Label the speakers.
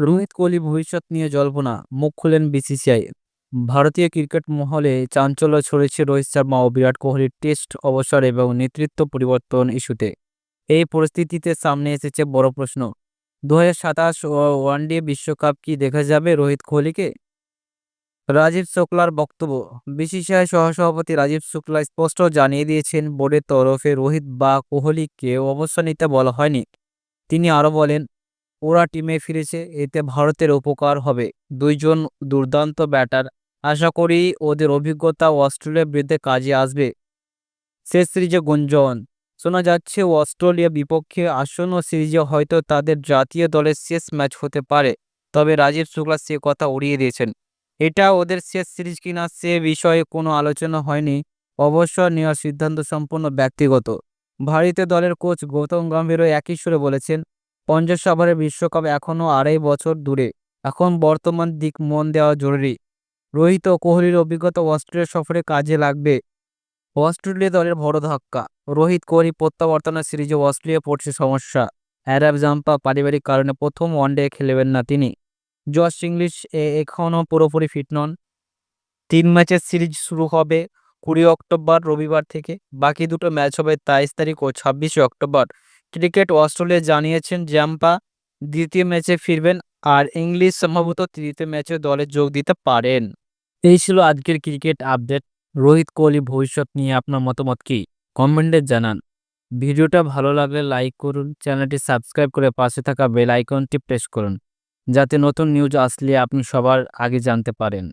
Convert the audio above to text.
Speaker 1: রোহিত কোহলি ভবিষ্যৎ নিয়ে জল্পনা, মুখ খুললেন বিসিসিআই। ভারতীয় ক্রিকেট মহলে চাঞ্চল্য ছড়েছে রোহিত শর্মা ও বিরাট কোহলির টেস্ট অবসর এবং নেতৃত্ব পরিবর্তন ইস্যুতে। এই পরিস্থিতিতে সামনে এসেছে বড় প্রশ্ন দু হাজার সাতাশ ওয়ানডে বিশ্বকাপ কি দেখা যাবে রোহিত কোহলিকে? রাজীব শুক্লার বক্তব্য, বিসিসিআই সহসভাপতি রাজীব শুক্লা স্পষ্ট জানিয়ে দিয়েছেন, বোর্ডের তরফে রোহিত বা কোহলিকে অবসর নিতে বলা হয়নি। তিনি আরও বলেন ওরা টিমে ফিরেছে, এতে ভারতের উপকার হবে। দুইজন দুর্দান্ত ব্যাটার। আশা করি ওদের অভিজ্ঞতা অস্ট্রেলিয়ার বিরুদ্ধে কাজে আসবে। শেষ সিরিজে গুঞ্জন। শোনা যাচ্ছে, অস্ট্রেলিয়া বিপক্ষে আসন্ন সিরিজে হয়তো তাদের জাতীয় দলের শেষ ম্যাচ হতে পারে। তবে রাজীব শুক্লা সে কথা উড়িয়ে দিয়েছেন। এটা ওদের শেষ সিরিজ কিনা সে বিষয়ে কোনো আলোচনা হয়নি। অবসর নেওয়ার সিদ্ধান্ত সম্পূর্ণ ব্যক্তিগত। ভারতীয় দলের কোচ গৌতম গম্ভীরও একই সুরে বলেছেন পঞ্চাশ ওভারের বিশ্বকাপ এখনও আড়াই বছর দূরে। এখন বর্তমান দিক মন দেওয়া জরুরি। রোহিত ও কোহলির অভিজ্ঞতা অস্ট্রেলিয়া সফরে কাজে লাগবে। অস্ট্রেলিয়া দলের বড় ধাক্কা। রোহিত কোহলি প্রত্যাবর্তনের সিরিজে অস্ট্রেলিয়া পড়ছে সমস্যা। অ্যারাব জাম্পা পারিবারিক কারণে প্রথম ওয়ানডে খেলবেন না তিনি। জশ ইংলিশ এখনও পুরোপুরি ফিট নন। তিন ম্যাচের সিরিজ শুরু হবে কুড়ি অক্টোবর রবিবার থেকে। বাকি দুটো ম্যাচ হবে তেইশ তারিখ ও ছাব্বিশে অক্টোবর। ক্রিকেট অস্ট্রেলিয়া জানিয়েছেন জাম্পা দ্বিতীয় ম্যাচে ফিরবেন আর ইংলিশ সম্ভবত তৃতীয় ম্যাচে দলে যোগ দিতে পারেন। এই ছিল আজকের ক্রিকেট আপডেট। রোহিত কোহলি ভবিষ্যৎ নিয়ে আপনার মতামত কি? কমেন্টে জানান। ভিডিওটা ভালো লাগলে লাইক করুন, চ্যানেলটি সাবস্ক্রাইব করে পাশে থাকা বেল আইকনটি প্রেস করুন, যাতে নতুন নিউজ আসলে আপনি সবার আগে জানতে পারেন।